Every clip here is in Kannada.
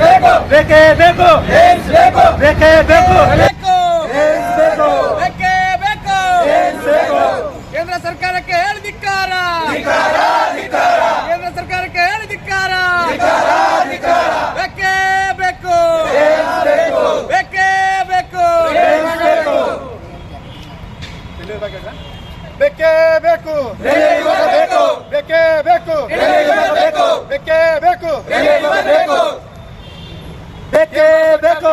ಬೇಕೇ ಬೇಕು ಬೇಕೇ ಬೇಕು ಬೇಕು ಬೇಕು ಬೇಕೇ ಬೇಕು ಬೇಕು ಕೇಂದ್ರ ಸರ್ಕಾರಕ್ಕೆ ಹೇಳಿ ಧಿಕ್ಕಾರ ಕೇಂದ್ರ ಸರ್ಕಾರಕ್ಕೆ ಹೇಳಿ ಧಿಕ್ಕಾರ ಬೇಕೇ ಬೇಕು ಬೇಕೇ ಬೇಕು ಬೇಕೇ ಬೇಕು ಬೇಕು ಬೇಕೇ ಬೇಕು ಬೇಕೇ ಬೇಕು ಬೇಕೇ ಬೇಕು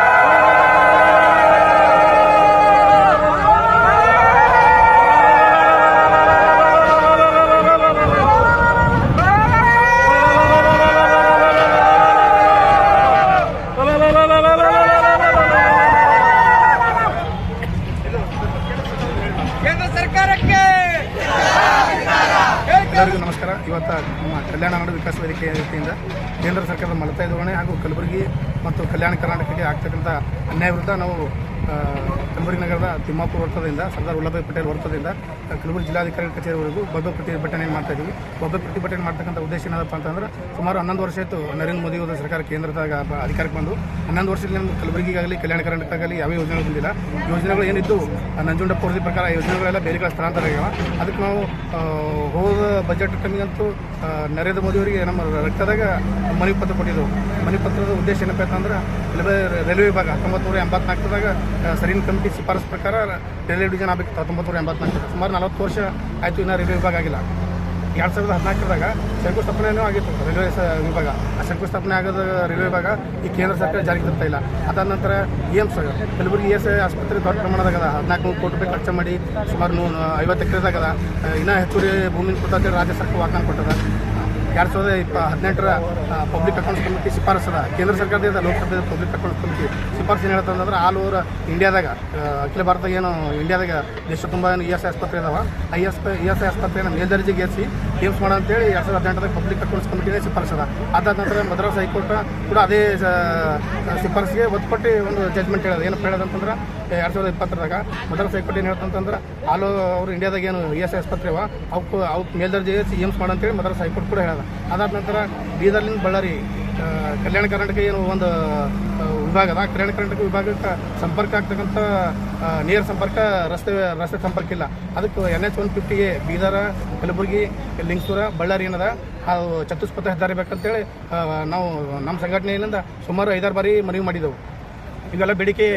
ಕಲ್ಯಾಣ ನಾಡು ವಿಕಾಸ ವೇದಿಕೆ ವತಿಯಿಂದ ಕೇಂದ್ರ ಸರ್ಕಾರದ ಮಲತಾಯಿ ಧೋರಣೆ ಹಾಗೂ ಕಲಬುರಗಿ ಮತ್ತು ಕಲ್ಯಾಣ ಕರ್ನಾಟಕಕ್ಕೆ ಆಗ್ತಕ್ಕಂಥ ಅನ್ಯಾಯ ವಿರುದ್ಧ ನಾವು ಕಲಬುರಗಿ ನಗರದ ತಿಮ್ಮಾಪುರ ವರ್ತದಿಂದ ಸರ್ದಾರ್ ವಲ್ಲಭಾಯಿ ಪಟೇಲ್ ವರ್ತದಿಂದ ಆ, ಕಲಬುರಗಿ ಜಿಲ್ಲಾಧಿಕಾರಿ ಕಚೇರಿವರೆಗೂ ಭವ್ಯ ಪ್ರತಿಭಟನೆ ಮಾಡ್ತಾ ಇದ್ದೀವಿ ಭವ್ಯ ಪ್ರತಿಭಟನೆ ಮಾಡ್ತಕ್ಕಂಥ ಉದ್ದೇಶ ಏನಪ್ಪ ಅಂತಂದ್ರೆ ಸುಮಾರು ಹನ್ನೊಂದು ವರ್ಷ ಆಯಿತು ನರೇಂದ್ರ ಮೋದಿ ಅವರ ಸರ್ಕಾರ ಕೇಂದ್ರದಾಗ ಅಧಿಕಾರಕ್ಕೆ ಬಂದು. ಹನ್ನೊಂದು ವರ್ಷದಲ್ಲಿ ನಮ್ಮ ಕಲಬುರಗಿಗಾಗಲಿ ಕಲ್ಯಾಣ ಕರ್ನಾಟಕಕ್ಕಾಗಲಿ ಯಾವ ಯೋಜನೆಗಳು ಬಂದಿಲ್ಲ. ಯೋಜನೆಗಳು ಏನಿದ್ದು ನಂಜುಂಡಪ್ಪ ವರದಿ ಪ್ರಕಾರ ಯೋಜನೆಗಳೆಲ್ಲ ಬೇರೆ ಕಡೆ ಸ್ಥಳಾಂತರ ಆಗ್ಯಾವ. ಅದಕ್ಕೆ ನಾವು ಹೋದ ಬಜೆಟ್ ಟೈಮಿಗಂತೂ ನರೇಂದ್ರ ಮೋದಿ ಅವರಿಗೆ ನಮ್ಮ ರಕ್ತದಾಗ ಮನವಿ ಪತ್ರ ಕೊಟ್ಟಿದ್ದೆವು. ಮನವಿ ಪತ್ರದ ಉದ್ದೇಶ ಏನಪ್ಪ ಅಂತಂದ್ರೆ ರೈಲ್ವೆ ವಿಭಾಗ ಹತ್ತೊಂಬತ್ತು ನೂರ ಎಂಬತ್ನಾಲ್ಕದಾಗ ಸರಿನ್ ಕಮಿಟಿ ಶಿಫಾರಸು ಪ್ರಕಾರ ರೈಲ್ವೆ ಡಿವಿಜನ್ ಆಗಬೇಕು ಹತ್ತೊಂಬತ್ತು ನೂರ ಎಂಬತ್ನಾಲ್ಕು ಸುಮಾರು ನಲವತ್ತು ವರ್ಷ ಆಯಿತು ಇನ್ನೂ ರೈಲ್ವೆ ವಿಭಾಗ ಆಗಿಲ್ಲ. ಎರಡು ಸಾವಿರದ ಹದಿನಾಲ್ಕರದಾಗ ಶಂಕುಸ್ಥಾಪನೆಯೂ ಆಗಿತ್ತು, ರೈಲ್ವೆ ವಿಭಾಗ. ಆ ಶಂಕುಸ್ಥಾಪನೆ ಆಗೋದ ರೈಲ್ವೆ ವಿಭಾಗ ಈ ಕೇಂದ್ರ ಸರ್ಕಾರ ಜಾರಿಗೆ ತರ್ತಾ ಇಲ್ಲ. ಅದಾದ ನಂತರ AIIMS, Kalaburagi E S I ಆಸ್ಪತ್ರೆ ದೊಡ್ಡ ಪ್ರಮಾಣದಾಗ ಅದ ಹದಿನಾಲ್ಕು ನೂರು ಕೋಟಿ ರೂಪಾಯಿ ಖರ್ಚು ಮಾಡಿ ಸುಮಾರು ನೂರು, ಐವತ್ತು ಎಕರೆದಾಗದ ಇನ್ನೂ ಹೆಚ್ಚುವರಿ ಭೂಮಿ ಕೊಟ್ಟಂತೇಳಿ ರಾಜ್ಯ ಸರ್ಕಾರ ವಾಗ್ದಾನ ಕೊಟ್ಟದ. ಎರಡು ಸಾವಿರದ ಇಪ್ಪ ಹದಿನೆಂಟರ ಪಬ್ಲಿಕ್ ಅಕೌಂಟ್ಸ್ ಕಮಿಟಿ ಶಿಫಾರಸದ ಕೇಂದ್ರ ಸರ್ಕಾರದಿಂದ ಲೋಕಸಭೆ ಪಬ್ಲಿಕ್ ಅಕೌಂಟ್ಸ್ ಕಮಿಟಿ ಶಿಫಾರಸು ಏನು ಹೇಳ್ತಂದ್ರೆ ಆಲ್ ಓವರ್ ಇಂಡಿಯಾದಾಗ ಅಖಿಲ ಭಾರತ ಏನು ಇಂಡಿಯಾದಾಗ ದೇಶ ತುಂಬ ಏನು ಇ ಎಸ್ ಐ ಆಸ್ಪತ್ರೆ ಅದಾವ I S E S I ಆಸ್ಪತ್ರೆಯನ್ನು ಮೇಲ್ದರ್ಜೆಗೆ ಏರಿಸಿ ಏಮ್ಸ್ ಮಾಡೋ ಅಂತೇಳಿ ಎರಡು ಸಾವಿರದ ಹದಿನೆಂಟರಾಗ ಪಬ್ಲಿಕ್ ಅಕೌಂಟ್ಸ್ ಕಮಿಟಿನೇ ಶಿಫಾರಸದ ಅದ ಅದಾದ ನಂತರ ಮದ್ರಾಸ್ ಹೈಕೋರ್ಟ್ ಕೂಡ ಅದೇ ಶಿಫಾರಸಿಗೆ ಒತ್ತುಪಟ್ಟು ಒಂದು ಜಜ್ಮೆಂಟ್ ಹೇಳೋದು. ಏನಪ್ಪ ಹೇಳೋದಂತಂದ್ರೆ ಎರಡು ಸಾವಿರದ ಇಪ್ಪತ್ತರಾಗ ಮದ್ರಾಸ್ ಹೈಕೋರ್ಟ್ ಏನು ಹೇಳ್ತಂತಂದ್ರೆ ಆಲ್ ಅವರು ಇಂಡಿಯಾದಾಗ ಏನು ಇ ಎಸ್ ಆಸ್ಪತ್ರೆ ಅವ ಅವಕ್ಕೆ ಅವಕ್ಕೆ ಮೇಲ್ದರ್ಜೆ ಸಿ ಎಮ್ಸ್ ಮಾಡಂತೇಳಿ ಮದ್ರಾಸ್ ಹೈಕೋರ್ಟ್ ಕೂಡ ಹೇಳೋದು. ಅದಾದ ನಂತರ ಬೀದರ್ಲಿಂದ ಬಳ್ಳಾರಿ ಕಲ್ಯಾಣ ಕರ್ನಾಟಕ ಏನು ಒಂದು ವಿಭಾಗದ ಕಲ್ಯಾಣ ಕರ್ನಾಟಕ ವಿಭಾಗಕ್ಕೆ ಸಂಪರ್ಕ ಆಗ್ತಕ್ಕಂಥ ನೇರ ಸಂಪರ್ಕ, ರಸ್ತೆ ರಸ್ತೆ ಸಂಪರ್ಕ ಇಲ್ಲ. ಅದಕ್ಕೆ ಎನ್ ಎಚ್ ಒನ್ ಫಿಫ್ಟಿಗೆ ಬೀದರ, ಕಲಬುರಗಿ, ಲಿಂಗಸೂರ, ಬಳ್ಳಾರಿ ಏನದ ಅದು ಚತುಷ್ಪಥ ಹೆದ್ದಾರಿ ಬೇಕಂತೇಳಿ ನಾವು ನಮ್ಮ ಸಂಘಟನೆಯಿಂದ ಸುಮಾರು ಐದಾರು ಬಾರಿ ಮನವಿ ಮಾಡಿದೆವು. ಇವೆಲ್ಲ ಬೇಡಿಕೆ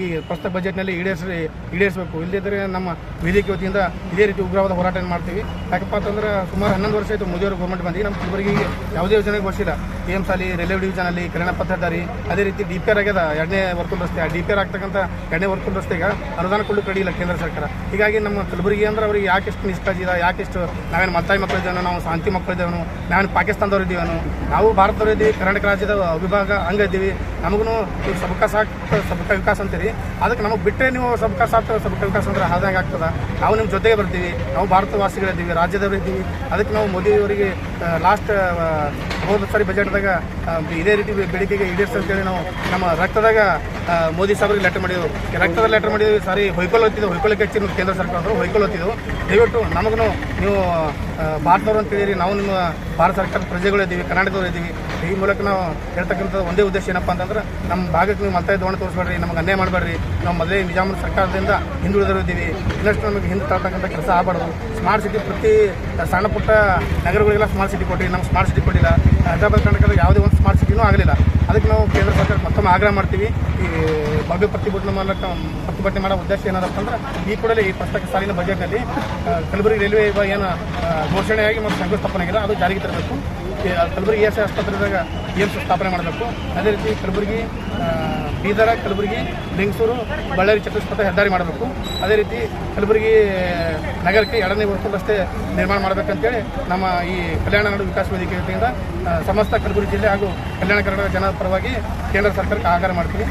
ಈ ಪ್ರಸ್ತುತ ಬಜೆಟ್ನಲ್ಲಿ ಈಡೇರಿಸ ಈಡೇರಿಸಬೇಕು. ಇಲ್ಲದಿದ್ದರೆ ನಮ್ಮ ವೇದಿಕೆ ವತಿಯಿಂದ ಇದೇ ರೀತಿ ಉಗ್ರವಾದ ಹೋರಾಟ ಮಾಡ್ತೀವಿ. ಯಾಕಪ್ಪ ಅಂತಂದ್ರೆ ಸುಮಾರು ಹನ್ನೊಂದು ವರ್ಷ ಆಯಿತು ಮೋದಿಯವರು ಗೌರ್ಮೆಂಟ್ ಬಂದು ನಮ್ಮ ಕಲಬುರಗಿಗೆ ಯಾವುದೇ ಯೋಜನೆ ಘೋಷಿಲ್ಲ ಕೆ ಎಂ ಸಾಲಿ ರೈಲ್ವೆ ಡಿವಿಷನ್ ಅಲ್ಲಿ ಕಲ್ಯಾಣ ಪಥದಾರಿ ಅದೇ ರೀತಿ ಡಿ ಪಿ ಆರ್ ಆಗ್ಯದ ಎರಡನೇ ವರ್ಕುಲ್ ರಸ್ತೆ. ಡಿ ಪಿ ಆರ್ ಆಗ್ತಕ್ಕಂಥ ಎರಡನೇ ವರ್ಕುಲ್ ರಸ್ತೆಗೆ ಅನುದಾನ ಕೊಡಲು ಕಡಿಯಿಲ್ಲ ಕೇಂದ್ರ ಸರ್ಕಾರ. ಹೀಗಾಗಿ ನಮ್ಮ ಕಲಬುರಗಿ ಅಂದ್ರೆ ಅವ್ರಿಗೆ ಯಾಕೆಷ್ಟು ನಿಷ್ಕಾಳಜಿ ಇದೆ, ಯಾಕೆಷ್ಟು ನಾವೇನು ಮತ್ತಾಯಿ ಮಕ್ಕಳು ಇದ್ದೇವೆ, ನಾವು ಶಾಂತಿ ಮಕ್ಕಳು ಇದ್ದೇವೆ ನಾವೇನು ಪಾಕಿಸ್ತಾನದವ್ರು ಇದ್ದೀವಿ, ನಾವು ಭಾರತದವ್ರು ಇದ್ದೀವಿ, ಕರ್ನಾಟಕ ರಾಜ್ಯದ ವಿಭಾಗ ಹಂಗೆ ಇದ್ದೀವಿ. ನಮಗೂ ಸಬಕ ಸಾಕ್ತ ಸಾಕ್ ವಿಕಾಸ ವಿಕಾಸ್ ಅಂತೀರಿ. ಅದಕ್ಕೆ ನಮಗೆ ಬಿಟ್ಟರೆ ನೀವು ಸಬಕ ಸಾಕ್ತ ಸಬಕ ವಿಕಾಸ್ ಅಂದ್ರೆ ಆದಂಗೆ ಆಗ್ತದೆ. ನಾವು ನಿಮ್ಮ ಜೊತೆಗೆ ಬರ್ತೀವಿ. ನಾವು ಭಾರತವಾಸಿಗಳಿದ್ದೀವಿ ರಾಜ್ಯದವರು ಇದ್ದೀವಿ. ಅದಕ್ಕೆ ನಾವು ಮೋದಿಯವರಿಗೆ ಲಾಸ್ಟ್ ಹೋದ ಸಾರಿ ಬಜೆಟ್ದಾಗ ಇದೇ ರೀತಿ ಬೇಡಿಕೆಗೆ ಈಡೇರಿಸಿ ಅಂತೇಳಿ ನಾವು ನಮ್ಮ ರಕ್ತದಾಗ ಮೋದಿ ಸಾಹೇಬ್ರಿಗೆ ಲೆಟರ್ ಮಾಡಿದೆವು. ರಕ್ತದ ಲೆಟರ್ ಮಾಡಿದ್ವಿ. ಸಾರಿ ಹೊಯ್ಕೊಲ್ ಹೊತ್ತಿದ್ದೆವು. ಹೊಯ್ಕೊಳಕ್ಕೆ ಹೆಚ್ಚಿ ಕೇಂದ್ರ ಕೇಂದ್ರ ಸರ್ಕಾರದವರು ಹೊಯ್ಕೊಲ್ ಹೊತ್ತಿದ್ದೆವು. ದಯವಿಟ್ಟು ನಮಗೂ ನೀವು ಭಾರತದವ್ರು ಅಂತ ಹೇಳಿರಿ. ನಾವು ನಿಮ್ಮ ಭಾರತ ಸರ್ಕಾರದ ಪ್ರಜೆಗಳು ಇದ್ದೀವಿ ಕರ್ನಾಟಕದವ್ರು ಇದ್ದೀವಿ ಈ ಮೂಲಕ ನಾವು ಹೇಳ್ತಕ್ಕಂಥ ಒಂದೇ ಉದ್ದೇಶ ಏನಪ್ಪ ಅಂತಂದ್ರೆ ನಮ್ಮ ಭಾಗಕ್ಕೆ ನೀವು ಮತ್ತೆ ಧೋರಣೆ ತೋರಿಸ್ಬೇಡ್ರಿ, ನಮಗೆ ಅನ್ಯಾಯ ಮಾಡಬೇಡ್ರಿ. ನಾವು ಮೊದಲೇ ನಿಜಾಮನ ಸರ್ಕಾರದಿಂದ ಹಿಂದುಳಿದರು ಇದ್ದೀವಿ. ಇನ್ನಷ್ಟು ನಮಗೆ ಹಿಂದೆ ತಳ್ತಕ್ಕಂಥ ಕೆಲಸ ಆಗಬಾರ್ದು. ಸ್ಮಾರ್ಟ್ ಸಿಟಿ ಪ್ರತಿ ಸಣ್ಣ ಪುಟ್ಟ ನಗರಗಳಿಗೆಲ್ಲ ಸ್ಮಾರ್ಟ್ ಸಿಟಿ ಕೊಟ್ಟಿರಿ. ನಮ್ಗೆ ಸ್ಮಾರ್ಟ್ ಸಿಟಿ ಕೊಟ್ಟಿಲ್ಲ. ಹೈದರಾಬಾದ್, ಕರ್ನಾಟಕದ ಯಾವುದೇ ಒಂದು ಸ್ಮಾರ್ಟ್ ಸಿಟಿನೂ ಆಗಲಿಲ್ಲ. ಅದಕ್ಕೆ ನಾವು ಕೇಂದ್ರ ಸರ್ಕಾರ ಮತ್ತೊಮ್ಮೆ ಆಗ್ರಹ ಮಾಡ್ತೀವಿ. ಈ ಭವ್ಯ ಪ್ರತಿಭಟನೆ ಮೂಲಕ ಪ್ರತಿಭಟನೆ ಮಾಡೋ ಉದ್ದೇಶ ಏನದಪ್ಪ ಅಂದ್ರೆ ಈ ಕೂಡಲೇ ಈ ಪ್ರಸಕ್ತ ಸಾಲಿನ ಬಜೆಟ್ನಲ್ಲಿ ಕಲಬುರಗಿ ರೈಲ್ವೆ ಏನು ಘೋಷಣೆಯಾಗಿ ಮತ್ತು ಶಂಕುಸ್ಥಾಪನೆ ಆಗಿಲ್ಲ ಅದು ಜಾರಿಗೆ ತರಬೇಕು. ಕಲಬುರಗಿ ಎಸ್ ಆಸ್ಪತ್ರೆದಾಗ ಏಮ್ಸ್ ಸ್ಥಾಪನೆ ಮಾಡಬೇಕು. ಅದೇ ರೀತಿ ಕಲಬುರಗಿ ಬೀದರ, ಕಲಬುರಗಿ, ಬೆಂಗಳೂರು, ಬಳ್ಳಾರಿ ಚತುಷ್ಪಥ ಹೆದ್ದಾರಿ ಮಾಡಬೇಕು. ಅದೇ ರೀತಿ ಕಲಬುರಗಿ, ನಗರಕ್ಕೆ ಎರಡನೇ ವರ್ಷ ರಸ್ತೆ ನಿರ್ಮಾಣ ಮಾಡಬೇಕಂತೇಳಿ ನಮ್ಮ ಈ ಕಲ್ಯಾಣ ನಾಡು ವಿಕಾಸ ವೇದಿಕೆ ವತಿಯಿಂದ ಸಮಸ್ತ ಕಲಬುರಗಿ ಜಿಲ್ಲೆ ಹಾಗೂ ಕಲ್ಯಾಣ ಕರ್ನಾಟಕ ಜನರ ಪರವಾಗಿ ಕೇಂದ್ರ ಸರ್ಕಾರಕ್ಕೆ ಆಹಾರ ಮಾಡ್ತೀವಿ